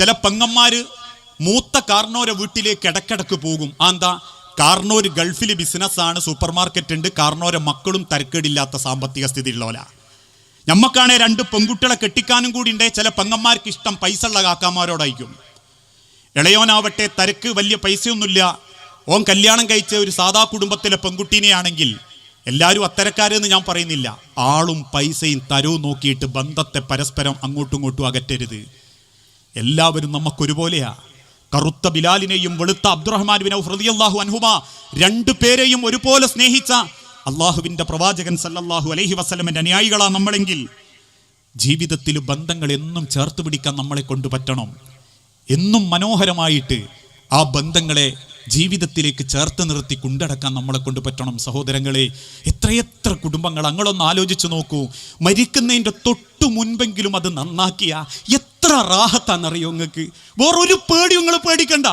ചില പെങ്ങന്മാര് മൂത്ത കാർണോരെ വീട്ടിലേക്ക് ഇടക്കിടക്ക് പോകും. എന്താ? കാർണോര് ഗൾഫിൽ ബിസിനസ്സാണ് സൂപ്പർ മാർക്കറ്റ് ഉണ്ട്. കാർണോരെ മക്കളും തരക്കേടില്ലാത്ത സാമ്പത്തിക സ്ഥിതി ഉള്ളവരാ ഞമ്മക്കാണെ രണ്ട് പെൺകുട്ടികളെ കെട്ടിക്കാനും കൂടി ഉണ്ടേ. ചില പെങ്ങന്മാർക്ക് ഇഷ്ടം പൈസ ഉള്ള കാക്കാമാരോടായിരിക്കും. ഇളയോനാവട്ടെ തരക്ക് വലിയ പൈസയൊന്നുമില്ല. ഓൻ കല്യാണം കഴിച്ച ഒരു സാധാ കുടുംബത്തിലെ പെൺകുട്ടീനെയാണെങ്കിൽ എല്ലാവരും അത്തരക്കാരെന്ന് ഞാൻ പറയുന്നില്ല. ആളും പൈസയും തരവും നോക്കിയിട്ട് ബന്ധത്തെ പരസ്പരം അങ്ങോട്ടും ഇങ്ങോട്ടും അകറ്റരുത്. എല്ലാവരും നമുക്കൊരുപോലെയാ. കറുത്ത ബിലാലിനെയും വെളുത്ത അബ്ദുറഹ്മാൻ ബിൻ ഔഫ് റളിയല്ലാഹു അൻഹുമ രണ്ടു പേരെയും ഒരുപോലെ സ്നേഹിച്ച അള്ളാഹുവിന്റെ പ്രവാചകൻ സല്ലല്ലാഹു അലൈഹി വസ്ലമിന്റെ അനുയായികളാ നമ്മളെങ്കിൽ ജീവിതത്തിൽ ബന്ധങ്ങൾ എന്നും ചേർത്ത് പിടിക്കാൻ നമ്മളെ കൊണ്ട് പറ്റണം എന്നും മനോഹരമായിട്ട് ആ ബന്ധങ്ങളെ ജീവിതത്തിലേക്ക് ചേർത്ത് നിർത്തി കൊണ്ടടക്കാൻ നമ്മളെ കൊണ്ട് പറ്റണം. സഹോദരങ്ങളെ എത്രയെത്ര കുടുംബങ്ങൾ അങ്ങളൊന്ന് ആലോചിച്ച് നോക്കൂ. മരിക്കുന്നതിന്റെ തൊട്ടു മുൻപെങ്കിലും അത് നന്നാക്കിയ എത്ര റാഹത്താണെന്നറിയോ നിങ്ങൾക്ക്? വേറൊരു പേടി നിങ്ങൾ പേടിക്കണ്ട.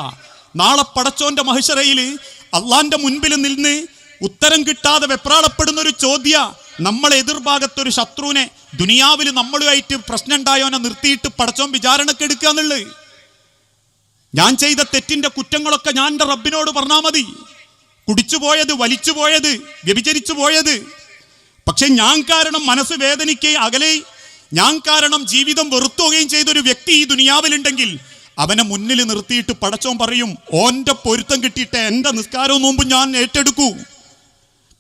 നാളെ പടച്ചോന്റെ മഹിഷറയിൽ അള്ളാന്റെ മുൻപിൽ നിന്ന് ഉത്തരം കിട്ടാതെ വെപ്രാളപ്പെടുന്ന ഒരു ചോദ്യ നമ്മളെ എതിർഭാഗത്തൊരു ശത്രുവിനെ ദുനിയാവിൽ നമ്മളുമായിട്ട് പ്രശ്നം ഉണ്ടായോനെ നിർത്തിയിട്ട് പടച്ചോൻ വിചാരണക്കെടുക്കുക എന്നുള്ളത്. ഞാൻ ചെയ്ത തെറ്റിന്റെ കുറ്റങ്ങളൊക്കെ ഞാൻ എന്റെ റബ്ബിനോട് പറഞ്ഞാൽ മതി. കുടിച്ചു പോയത് വലിച്ചു പോയത് വ്യഭിചരിച്ചു പോയത്. പക്ഷെ ഞാൻ കാരണം മനസ്സ് വേദനിക്കുകയും അകലെ. ഞാൻ കാരണം ജീവിതം വെറുത്തുകയും ചെയ്തൊരു വ്യക്തി ഈ ദുനിയാവിലുണ്ടെങ്കിൽ അവനെ മുന്നിൽ നിർത്തിയിട്ട് പടച്ചോൻ പറയും ഓന്റെ പൊരുത്തം കിട്ടിയിട്ട് എന്റെ നിസ്കാരവും നോമ്പും ഞാൻ ഏറ്റെടുക്കൂ.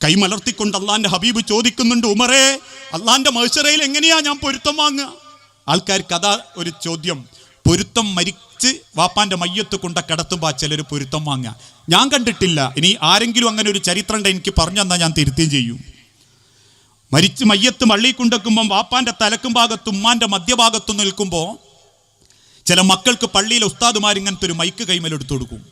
കൈമലർത്തിക്കൊണ്ട് അള്ളാന്റെ ഹബീബ് ചോദിക്കുന്നുണ്ട് ഉമറേ അള്ളാന്റെ മഹ്ശറയിൽ എങ്ങനെയാ ഞാൻ പൊരുത്തം വാങ്ങുക? ആൾക്കാർക്ക് അതാ ഒരു ചോദ്യം. പൊരുത്തം മരിച്ച് വാപ്പാന്റെ മയ്യത്ത് കൊണ്ട കിടത്തുമ്പോൾ ചിലർ പൊരുത്തം വാങ്ങുക. ഞാൻ കണ്ടിട്ടില്ല. ഇനി ആരെങ്കിലും അങ്ങനെ ഒരു ചരിത്രം ഉണ്ട് എനിക്ക് പറഞ്ഞു തന്നാൽ ഞാൻ തിരുത്തുകയും ചെയ്യും. മരിച്ച് മയ്യത്ത് മള്ളി കൊണ്ടെക്കുമ്പം വാപ്പാന്റെ തലക്കും ഭാഗത്തും ഉമ്മാന്റെ മധ്യഭാഗത്തും നിൽക്കുമ്പോൾ ചില മക്കൾക്ക് പള്ളിയിലെ ഉസ്താദുമാർ ഇങ്ങനത്തെ ഒരു മൈക്ക് കൈമലെടുത്തു കൊടുക്കും.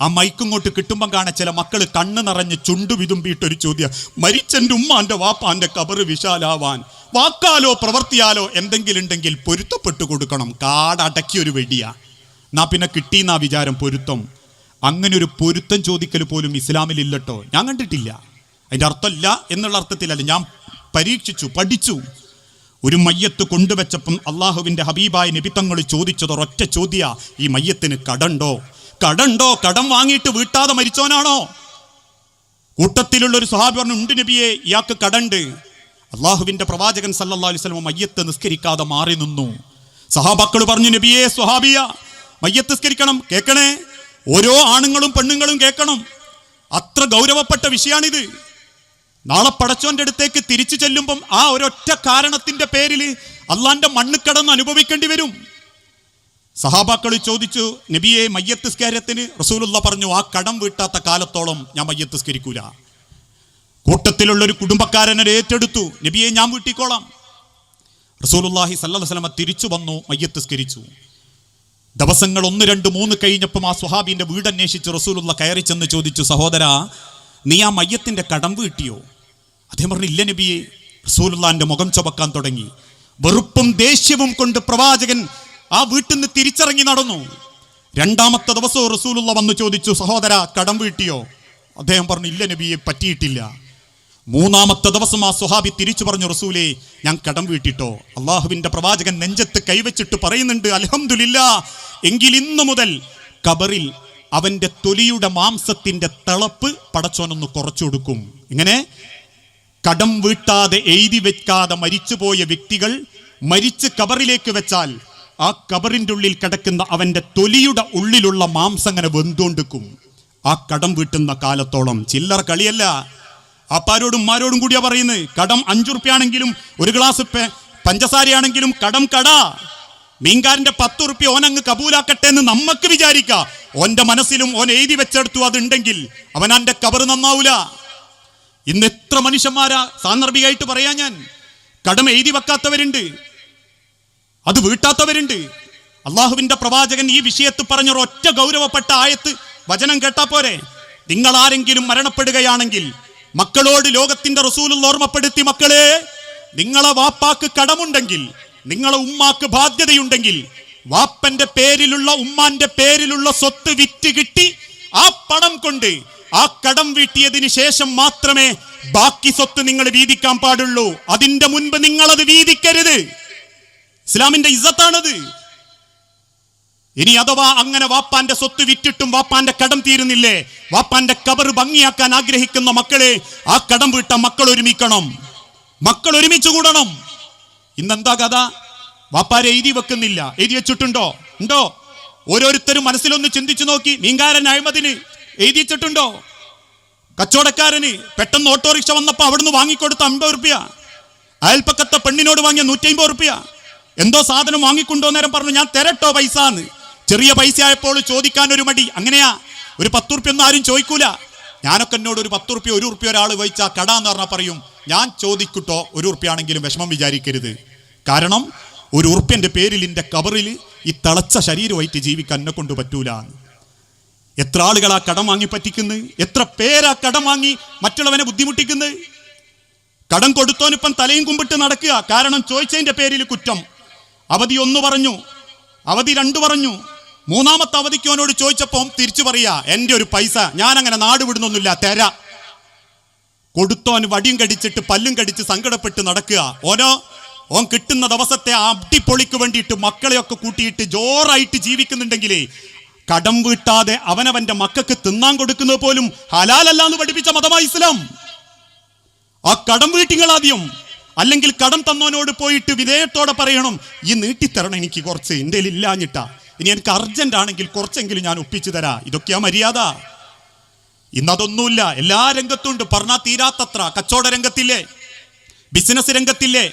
ആ മൈക്കിങ്ങോട്ട് കിട്ടുമ്പം കാണാൻ ചില മക്കൾ കണ്ണ് നിറഞ്ഞ് ചുണ്ടു വിതുമ്പിയിട്ടൊരു ചോദ്യം. മരിച്ചെന്റെ ഉമ്മാന്റെ വാപ്പാന്റെ കബറ് വിശാലാവാൻ. വാക്കാലോ പ്രവർത്തിയാലോ എന്തെങ്കിലും ഉണ്ടെങ്കിൽ പൊരുത്തപ്പെട്ടു കൊടുക്കണം. കാടടക്കിയൊരു വെടിയാ. എന്നാ പിന്നെ കിട്ടിയെന്നാ വിചാരം പൊരുത്തം. അങ്ങനെ ഒരു പൊരുത്തം ചോദിക്കൽ പോലും ഇസ്ലാമിൽ ഇല്ലട്ടോ. ഞാൻ കണ്ടിട്ടില്ല. അതിന്റെ അർത്ഥമില്ല എന്നുള്ള അർത്ഥത്തിലല്ല. ഞാൻ പരീക്ഷിച്ചു പഠിച്ചു. ഒരു മയ്യത്ത് കൊണ്ടുവച്ചപ്പം അള്ളാഹുവിന്റെ ഹബീബായ നിബിത്തങ്ങൾ ചോദിച്ചത് ഒരൊറ്റ ചോദ്യ. ഈ മയ്യത്തിന് കടണ്ടോ? കടണ്ടോ? കടം വാങ്ങിയിട്ട് വീട്ടാതെ മരിച്ചോനാണോ കൂട്ടത്തിലുള്ള ഒരു സ്വഹാബി പറഞ്ഞു ഉണ്ട് നബിയെ ഇയാൾക്ക് കടണ്ട്. അള്ളാഹുവിന്റെ പ്രവാചകൻ വസല്ലം മയ്യത്ത് നിസ്കരിക്കാതെ മാറി നിന്നു. സഹാബാക്കൾ പറഞ്ഞു നബിയേ സ്വഹാബിയ മയ്യത്ത് നിസ്കരിക്കണം കേൾക്കണേ ഓരോ ആണുങ്ങളും പെണ്ണുങ്ങളും കേൾക്കണം അത്ര ഗൗരവപ്പെട്ട വിഷയമാണിത് നാളെ പടച്ചോന്റെ അടുത്തേക്ക് തിരിച്ചു ചെല്ലുമ്പം ആ ഒരൊറ്റ കാരണത്തിന്റെ പേരിൽ അള്ളാന്റെ മണ്ണ് കടന്ന് അനുഭവിക്കേണ്ടി വരും. സഹാബാക്കൾ ചോദിച്ചു നബിയെ മയ്യത്ത് സ്കാരത്തിന് റസൂലുള്ള പറഞ്ഞു ആ കടം വീട്ടാത്ത കാലത്തോളം ഞാൻ മയ്യത്ത് സ്കരിക്കൂല കൂട്ടത്തിലുള്ള ഒരു കുടുംബക്കാരനെ ഏറ്റെടുത്തു. നബിയെ ഞാൻ വീട്ടിക്കോളാം. റസൂലുള്ളാഹി സല്ലല്ലാഹു അലൈഹി വസല്ലം തിരിച്ചു വന്നു മയ്യത്ത് സ്കരിച്ചു ദിവസങ്ങൾ ഒന്ന് രണ്ട് മൂന്ന് കഴിഞ്ഞപ്പം ആ സ്വഹാബിന്റെ വീട് അന്വേഷിച്ച് റസൂലുള്ള കയറി ചെന്ന് ചോദിച്ചു സഹോദര നീ ആ മയ്യത്തിന്റെ കടം വീട്ടിയോ? അദ്ദേഹം പറഞ്ഞു ഇല്ല നബിയെ. റസൂലുള്ളാന്റെ മുഖം ചുമക്കാൻ തുടങ്ങി. വെറുപ്പും ദേഷ്യവും കൊണ്ട് പ്രവാചകൻ ആ വീട്ടിൽ നിന്ന് തിരിച്ചിറങ്ങി നടന്നു. രണ്ടാമത്തെ ദിവസവും റസൂലുള്ള വന്ന് ചോദിച്ചു സഹോദര കടം വീട്ടിയോ? അദ്ദേഹം പറഞ്ഞു ഇല്ല നബിയെ പറ്റിയിട്ടില്ല. മൂന്നാമത്തെ ദിവസം ആ സുഹാബി തിരിച്ചു പറഞ്ഞു റസൂലേ ഞാൻ കടം വീട്ടിട്ടോ? അള്ളാഹുവിന്റെ പ്രവാചകൻ നെഞ്ചത്ത് കൈവച്ചിട്ട് പറയുന്നുണ്ട് അലഹമില്ല എങ്കിൽ ഇന്നു മുതൽ കബറിൽ അവന്റെ തൊലിയുടെ മാംസത്തിന്റെ തിളപ്പ് പടച്ചോനൊന്ന് കുറച്ചു കൊടുക്കും. ഇങ്ങനെ കടം വീട്ടാതെ എഴുതി വെക്കാതെ മരിച്ചുപോയ വ്യക്തികൾ മരിച്ച് കബറിലേക്ക് വെച്ചാൽ ആ കബറിന്റെ ഉള്ളിൽ കിടക്കുന്ന അവന്റെ തൊലിയുടെ ഉള്ളിലുള്ള മാംസം അങ്ങനെ വെന്തുകൊണ്ടിരിക്കും. ആ കടം വീട്ടുന്ന കാലത്തോളം ചില്ലറ കളിയല്ല. അപ്പാരോടും ഉമ്മാരോടും കൂടിയാ പറയുന്നത് കടം അഞ്ചുറുപ്യാണെങ്കിലും ഒരു ഗ്ലാസ് പഞ്ചസാരയാണെങ്കിലും കടം കട. മീൻകാരന്റെ പത്ത് ഉറുപ്പ്യ ഓനങ്ങ് കബൂലാക്കട്ടെ എന്ന് നമ്മക്ക് വിചാരിക്കാം. ഓന്റെ മനസ്സിലും ഓൻ എഴുതി വെച്ചെടുത്തു അതുണ്ടെങ്കിൽ അവൻ അവന്റെ കബറ് നന്നാവൂല. ഇന്ന് എത്ര മനുഷ്യന്മാരാ സാന്ദർഭികമായിട്ട് പറയാ ഞാൻ. കടം എഴുതി വെക്കാത്തവരുണ്ട്. അത് വീട്ടാത്തവരുണ്ട്. അള്ളാഹുവിന്റെ പ്രവാചകൻ ഈ വിഷയത്ത് പറഞ്ഞ ഒറ്റ ഗൗരവപ്പെട്ട ആയത്ത് വചനം കേട്ടാ പോരെ. നിങ്ങൾ ആരെങ്കിലും മരണപ്പെടുകയാണെങ്കിൽ മക്കളോട് ലോകത്തിന്റെ റസൂലുള്ള ഓർമ്മപ്പെടുത്തി മക്കളെ നിങ്ങളെ വാപ്പാക്ക് കടമുണ്ടെങ്കിൽ നിങ്ങളെ ഉമ്മാക്ക് ബാധ്യതയുണ്ടെങ്കിൽ വാപ്പന്റെ പേരിലുള്ള ഉമ്മാന്റെ പേരിലുള്ള സ്വത്ത് വിറ്റ് കിട്ടി ആ പണം കൊണ്ട് ആ കടം വീട്ടിയതിന് ശേഷം മാത്രമേ ബാക്കി സ്വത്ത് നിങ്ങൾ വീതിക്കാൻ പാടുള്ളൂ. അതിന്റെ മുൻപ് നിങ്ങളത് വീതിക്കരുത്. ഇസ്ലാമിന്റെ ഇസ്സത്താണത്. ഇനി അഥവാ അങ്ങനെ വാപ്പാന്റെ സ്വത്ത് വിറ്റിട്ടും വാപ്പാന്റെ കടം തീരുന്നില്ലേ? വാപ്പാന്റെ കബർ ഭംഗിയാക്കാൻ ആഗ്രഹിക്കുന്ന മക്കളെ ആ കടം വിട്ട മക്കൾ ഒരുമിക്കണം. മക്കൾ ഒരുമിച്ച് കൂടണം. ഇന്നെന്താ കഥ? വാപ്പാരെ എഴുതി വെക്കുന്നില്ല. എഴുതി വെച്ചിട്ടുണ്ടോ? ഉണ്ടോ? ഓരോരുത്തരും മനസ്സിലൊന്ന് ചിന്തിച്ചു നോക്കി. മീങ്കാരൻ അഴിമതിന് എഴുതി വെച്ചിട്ടുണ്ടോ? കച്ചവടക്കാരന് പെട്ടെന്ന് ഓട്ടോറിക്ഷ വന്നപ്പോ അവിടുന്ന് വാങ്ങിക്കൊടുത്ത അമ്പത് റുപ്യ. അയൽപ്പക്കത്തെ പെണ്ണിനോട് വാങ്ങിയ നൂറ്റി അമ്പത് റുപ്യ. എന്തോ സാധനം വാങ്ങിക്കൊണ്ടോ നേരം പറഞ്ഞു ഞാൻ തരട്ടോ പൈസ എന്ന് ചെറിയ പൈസ ആയപ്പോൾ ചോദിക്കാൻ ഒരു മടി. അങ്ങനെയാ? ഒരു പത്ത് റുപ്യ ഒന്നും ആരും ചോദിക്കൂല. ഞാനൊക്കെ എന്നോട് ഒരു പത്ത് റുപ്യ ഒരു റുപ്യ ഒരാൾ വഹിച്ച കട എന്ന് പറഞ്ഞാൽ പറയും ഞാൻ ചോദിക്കട്ടോ ഒരു ഉറുപ്പ്യാണെങ്കിലും വിഷമം വിചാരിക്കരുത്. കാരണം ഒരു ഉറുപ്പ്യന്റെ പേരിൽ എന്റെ കബറിൽ ഈ തിളച്ച ശരീരമായിട്ട് ജീവിക്കാൻ എന്നെ കൊണ്ട് പറ്റൂല. എത്ര ആളുകൾ ആ കടം വാങ്ങി പറ്റിക്കുന്നത് എത്ര പേരാ കടം വാങ്ങി മറ്റുള്ളവനെ ബുദ്ധിമുട്ടിക്കുന്നു? കടം കൊടുത്തോനിപ്പം തലയും കുമ്പിട്ട് നടക്കുക. കാരണം ചോദിച്ചതിന്റെ പേരിൽ കുറ്റം. അവധി ഒന്ന് പറഞ്ഞു. അവധി രണ്ട് പറഞ്ഞു. മൂന്നാമത്തെ അവധിക്ക് അവനോട് ചോദിച്ചപ്പം തിരിച്ചു പറയാ എന്റെ ഒരു പൈസ ഞാൻ അങ്ങനെ നാട് വിടുന്നൊന്നുമില്ല തര. കൊടുത്തോൻ വടിയും കടിച്ചിട്ട് പല്ലും കടിച്ച് സങ്കടപ്പെട്ട് നടക്കുക. ഓനോ ഓൻ കിട്ടുന്ന ദിവസത്തെ അടിപ്പൊളിക്ക് വേണ്ടിയിട്ട് മക്കളെയൊക്കെ കൂട്ടിയിട്ട് ജോറായിട്ട് ജീവിക്കുന്നുണ്ടെങ്കിലേ കടം വീട്ടാതെ അവനവന്റെ മക്കൾക്ക് തിന്നാൻ കൊടുക്കുന്നത് പോലും ഹലാലല്ല എന്ന് പഠിപ്പിച്ച മതമായി ഇസ്ലാം. ആ കടം വീട്ടിങ്ങൾ ആദ്യം അല്ലെങ്കിൽ കടം തന്നവനോട് പോയിട്ട് വിധേയത്തോടെ പറയണം ഈ നീട്ടിത്തരണം എനിക്ക് കുറച്ച് എന്റെ ഇല്ലാഞ്ഞിട്ടാ. ഇനി എനിക്ക് അർജന്റ് ആണെങ്കിൽ കുറച്ചെങ്കിലും ഞാൻ ഒപ്പിച്ചു തരാ. ഇതൊക്കെയാ മര്യാദ. ഇന്നതൊന്നുമില്ല. എല്ലാ രംഗത്തുണ്ട്. പറഞ്ഞാൽ തീരാത്തത്ര. കച്ചവട രംഗത്തില്ലേ? ബിസിനസ് രംഗത്തില്ലേ?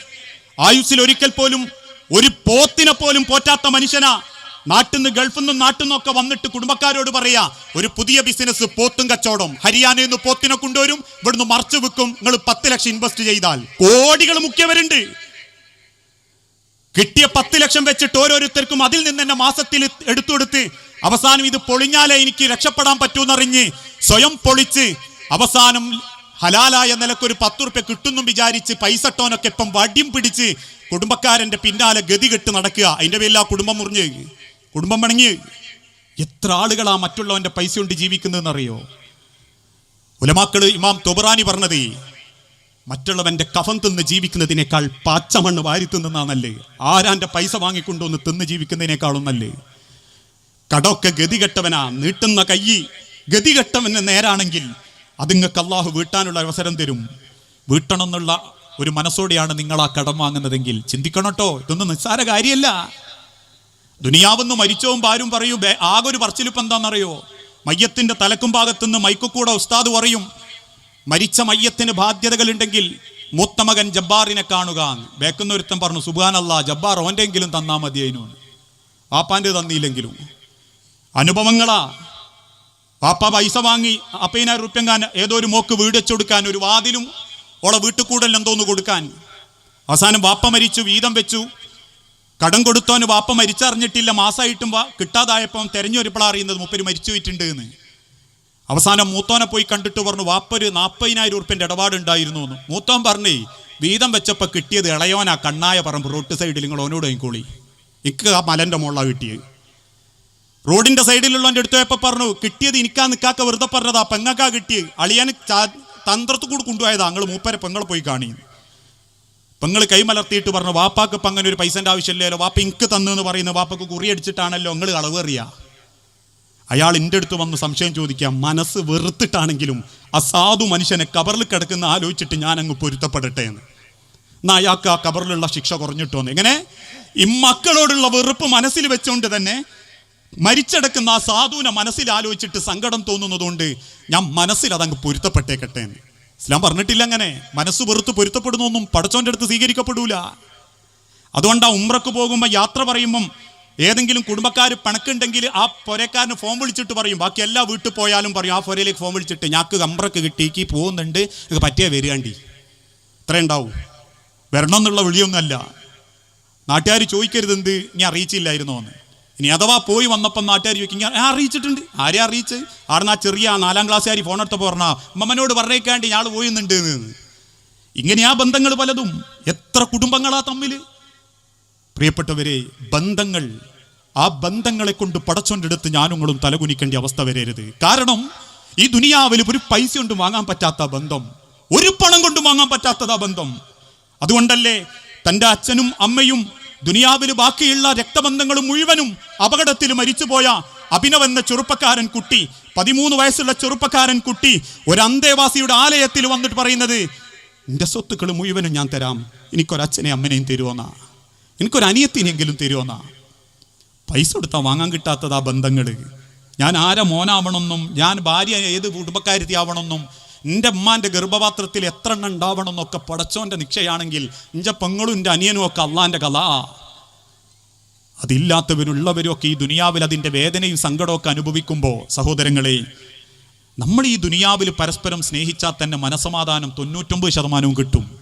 ആയുസ്സിൽ ഒരിക്കൽ പോലും ഒരു പോത്തിനെ പോലും പോറ്റാത്ത മനുഷ്യനാ. നാട്ടിൽ നിന്ന് ഗൾഫിൽ നിന്നും നാട്ടിൽ നിന്നൊക്കെ വന്നിട്ട് കുടുംബക്കാരോട് പറയാ ഒരു പുതിയ ബിസിനസ് പോത്തും കച്ചവടം ഹരിയാനയിൽ നിന്ന് പോത്തിനെ കൊണ്ടുവരും. ഇവിടുന്ന് മറച്ചു വെക്കും. നിങ്ങൾ പത്ത് ലക്ഷം ഇൻവെസ്റ്റ് ചെയ്താൽ. കോടികൾ മുഖ്യവരുണ്ട് കിട്ടിയ പത്ത് ലക്ഷം വെച്ചിട്ട് ഓരോരുത്തർക്കും അതിൽ നിന്ന് തന്നെ മാസത്തിൽ എടുത്തുകൊടുത്ത് അവസാനം ഇത് പൊളിഞ്ഞാലേ എനിക്ക് രക്ഷപ്പെടാൻ പറ്റൂന്നറിഞ്ഞ് സ്വയം പൊളിച്ച് അവസാനം ഹലാലായ നിലക്കൊരു പത്ത് റുപ്യ കിട്ടുന്നു വിചാരിച്ച് പൈസ ടോനൊക്കെ ഇപ്പം വടിയും പിടിച്ച് കുടുംബക്കാരന്റെ പിന്നാലെ ഗതി കെട്ട് നടക്കുക. അതിന്റെ പേരിൽ ആ കുടുംബം മുറിഞ്ഞ്. കുടുംബം മണങ്ങി എത്ര ആളുകളാ മറ്റുള്ളവന്റെ പൈസ കൊണ്ട് ജീവിക്കുന്നതെന്നറിയോ? ഉലമാക്കൾ ഇമാം തൊബറാനി പറഞ്ഞത് മറ്റുള്ളവന്റെ കഫം തിന്ന് ജീവിക്കുന്നതിനേക്കാൾ പാച്ചമണ്ണ് വാരി തിന്നുന്നതാണല്ലേ ആരാന്റെ പൈസ വാങ്ങിക്കൊണ്ടുവന്ന് തിന്ന് ജീവിക്കുന്നതിനേക്കാളും നല്ലേ കടമൊക്കെ ഗതികെട്ടവനാ നീട്ടുന്ന കൈ ഗതികെട്ടവന് നേരാണെങ്കിൽ അതിങ്ങൾക്ക് അള്ളാഹു വീട്ടാനുള്ള അവസരം തരും. വീട്ടണം എന്നുള്ള ഒരു മനസ്സോടെയാണ് നിങ്ങൾ ആ കടം വാങ്ങുന്നതെങ്കിൽ ചിന്തിക്കണട്ടോ? ഇതൊന്നും നിസ്സാര കാര്യമല്ല. ദുനിയാവെന്ന് മരിച്ചവും പാരും പറയൂ ആകെ ഒരു പറച്ചിലിപ്പം എന്താണെന്നറിയോ മയ്യത്തിന്റെ തലക്കും ഭാഗത്തുനിന്ന് മൈക്കുകൂടെ ഉസ്താദ് പറയും മരിച്ച മയ്യത്തിന് ബാധ്യതകളുണ്ടെങ്കിൽ മുത്തമകൻ ജബ്ബാറിനെ കാണുക ബേക്കുന്ന ഒരുത്തൻ പറഞ്ഞു സുബാനല്ല ജബ്ബാർ ഓന്റെങ്കിലും തന്നാ അതിനോട് വാപ്പാന്റെ തന്നിയില്ലെങ്കിലും അനുഭവങ്ങളാ. പാപ്പ പൈസ വാങ്ങി അപ്പതിനായിരം റുപ്യങ്കാൻ ഏതോ ഒരു മോക്ക് വീട് വെച്ചു കൊടുക്കാൻ ഒരു വാതിലും ഓളെ വീട്ടിൽ കൂടൽ എന്തോന്ന് കൊടുക്കാൻ. അവസാനം വാപ്പ മരിച്ചു വീതം വെച്ചു. കടം കൊടുത്തോന് വാപ്പ മരിച്ചറിഞ്ഞിട്ടില്ല മാസമായിട്ടും കിട്ടാതായപ്പം തെരഞ്ഞൊരുപ്പോഴാണ് അറിയുന്നത് മുപ്പര് മരിച്ചു പോയിട്ടുണ്ട് എന്ന്. അവസാനം മൂത്തോനെ പോയി കണ്ടിട്ട് പറഞ്ഞു വാപ്പൊരു നാൽപ്പതിനായിരം ഉറുപ്പ്യന്റെ ഇടപാടുണ്ടായിരുന്നു എന്ന്. മൂത്തോൻ പറഞ്ഞേ വീതം വെച്ചപ്പോൾ കിട്ടിയത് ഇളയോനാ കണ്ണായ പറമ്പ് റോഡ് സൈഡിൽ നിങ്ങൾ ഓനോട് വാങ്ങിക്കോളി. ഇക്ക് ആ മലന്റെ മുകളിലാണ് കിട്ടിയത്. റോഡിന്റെ സൈഡിലുള്ളവന്റെ അടുത്ത് പോയപ്പോൾ പറഞ്ഞു കിട്ടിയത് എനിക്കാ നിൽക്കാക്ക വെറുതെ പറഞ്ഞതാ പെങ്ങക്കാ കിട്ടിയത്? അളിയാന് തന്ത്രത്തു കൂടി കൊണ്ടുപോയതാ അങ്ങൾ മൂപ്പരെ പെങ്ങളെ പോയി കാണി പെങ്ങൾ കൈമലർത്തിയിട്ട് പറഞ്ഞു വാപ്പാക്ക് പങ്ങനൊരു പൈസന്റെ ആവശ്യമില്ലല്ലോ വാപ്പ ഇൻക്ക് തന്നു എന്ന് പറയുന്നത് വാപ്പക്ക് കുറിയടിച്ചിട്ടാണല്ലോ നിങ്ങൾ കളവേറിയ അയാൾ എന്റെ അടുത്ത് വന്ന് സംശയം ചോദിക്കാം മനസ്സ് വെറുത്തിട്ടാണെങ്കിലും അസാധു മനുഷ്യനെ കബറിൽ കിടക്കുന്ന ആലോചിച്ചിട്ട് ഞാൻ അങ്ങ് പൊരുത്തപ്പെടട്ടെ എന്ന്. എന്നാൽ അയാൾക്ക് ആ കബറിലുള്ള ശിക്ഷ കുറഞ്ഞിട്ടോന്ന് എങ്ങനെ? ഈ മക്കളോടുള്ള വെറുപ്പ് മനസ്സിൽ വെച്ചുകൊണ്ട് തന്നെ മരിച്ചടക്കുന്ന ആ സാധുവിനെ മനസ്സിൽ ആലോചിച്ചിട്ട് സങ്കടം തോന്നുന്നതുകൊണ്ട് ഞാൻ മനസ്സിൽ അതങ്ങ് പൊരുത്തപ്പെട്ടേക്കട്ടെ എന്ന്. ഇസ്ലാം പറഞ്ഞിട്ടില്ല അങ്ങനെ. മനസ്സ് വെറുത്ത് പൊരുത്തപ്പെടുന്നൊന്നും പടച്ചോന്റെ അടുത്ത് സ്വീകരിക്കപ്പെടൂല. അതുകൊണ്ട് ആ ഉമ്രക്ക് പോകുമ്പോൾ യാത്ര പറയുമ്പം ഏതെങ്കിലും കുടുംബക്കാർ പണക്കുണ്ടെങ്കിൽ ആ പൊരക്കാരന് ഫോൺ വിളിച്ചിട്ട് പറയും ബാക്കി എല്ലാ വീട്ടിൽ പോയാലും പറയും ആ പൊരയിലേക്ക് ഫോൺ വിളിച്ചിട്ട് ഞാക്ക് കമ്പ്രക്ക് കിട്ടിക്ക് പോകുന്നുണ്ട് ഇത് പറ്റിയ വരികണ്ടി ഇത്ര ഉണ്ടാവും. വരണം എന്നുള്ള വിളിയൊന്നുമല്ല. നാട്ടുകാർ ചോദിക്കരുത് എന്ത് ഇനി അറിയിച്ചില്ലായിരുന്നോ? എന്ന്. ഇനി അഥവാ പോയി വന്നപ്പം നാട്ടുകാർ ചോദിക്കും ഞാൻ അറിയിച്ചിട്ടുണ്ട്? ആരെ അറിയിച്ച്? ആടുന്ന ചെറിയ നാലാം ക്ലാസ്സുകാരി ഫോൺ എടുത്തപ്പോൾ പറഞ്ഞാൽ അമ്മമ്മനോട് പറഞ്ഞേക്കാണ്ട് ഞാൾ പോയിന്നുണ്ട് എന്ന്. ബന്ധങ്ങൾ പലതും. എത്ര കുടുംബങ്ങളാ തമ്മിൽ പ്രിയപ്പെട്ടവരെ ബന്ധങ്ങൾ ആ ബന്ധങ്ങളെ കൊണ്ട് പടച്ചോന്റെ അടുത്ത് ഞാനുങ്ങളും തലകുനിക്കേണ്ട അവസ്ഥ വരരുത്. കാരണം ഈ ദുനിയാവിൽ ഒരു പൈസ കൊണ്ട് വാങ്ങാൻ പറ്റാത്ത ബന്ധം ഒരു പണം കൊണ്ട് വാങ്ങാൻ പറ്റാത്തതാ ബന്ധം. അതുകൊണ്ടല്ലേ തന്റെ അച്ഛനും അമ്മയും ദുനിയാവിൽ ബാക്കിയുള്ള രക്തബന്ധങ്ങളും മുഴുവനും അപകടത്തിൽ മരിച്ചുപോയ അഭിനവ് എന്ന ചെറുപ്പക്കാരൻ കുട്ടി പതിമൂന്ന് വയസ്സുള്ള ചെറുപ്പക്കാരൻ കുട്ടി ഒരു അന്തേവാസിയുടെ ആലയത്തിൽ വന്നിട്ട് പറയുന്നത് എന്റെ സ്വത്തുക്കൾ മുഴുവനും ഞാൻ തരാം. എനിക്കൊരച്ഛനെ അമ്മനെയും തരുമോന്നാ എനിക്കൊരു അനിയത്തിനെങ്കിലും തരുമോന്നാ പൈസ കൊടുത്താൽ വാങ്ങാൻ കിട്ടാത്തത് ആ ബന്ധങ്ങൾ ഞാൻ ആരെ മോനാവണമെന്നും ഞാൻ ഭാര്യ ഏത് കുടുംബക്കാരത്തി ആവണമെന്നും എന്റെ ഉമ്മാന്റെ ഗർഭപാത്രത്തിൽ എത്ര എണ്ണം ഉണ്ടാവണമെന്നൊക്കെ പടച്ചോന്റെ നിക്ഷയാണെങ്കിൽ എന്റെ പെങ്ങളും എന്റെ അനിയനും ഒക്കെ അള്ളാന്റെ കഥ അതില്ലാത്തവരുള്ളവരും ഒക്കെ ഈ ദുനിയാവിൽ അതിന്റെ വേദനയും സങ്കടമൊക്കെ അനുഭവിക്കുമ്പോൾ സഹോദരങ്ങളെ നമ്മൾ ഈ ദുനിയാവിൽ പരസ്പരം സ്നേഹിച്ചാൽ തന്നെ മനസമാധാനം തൊണ്ണൂറ്റൊമ്പത് ശതമാനവും കിട്ടും.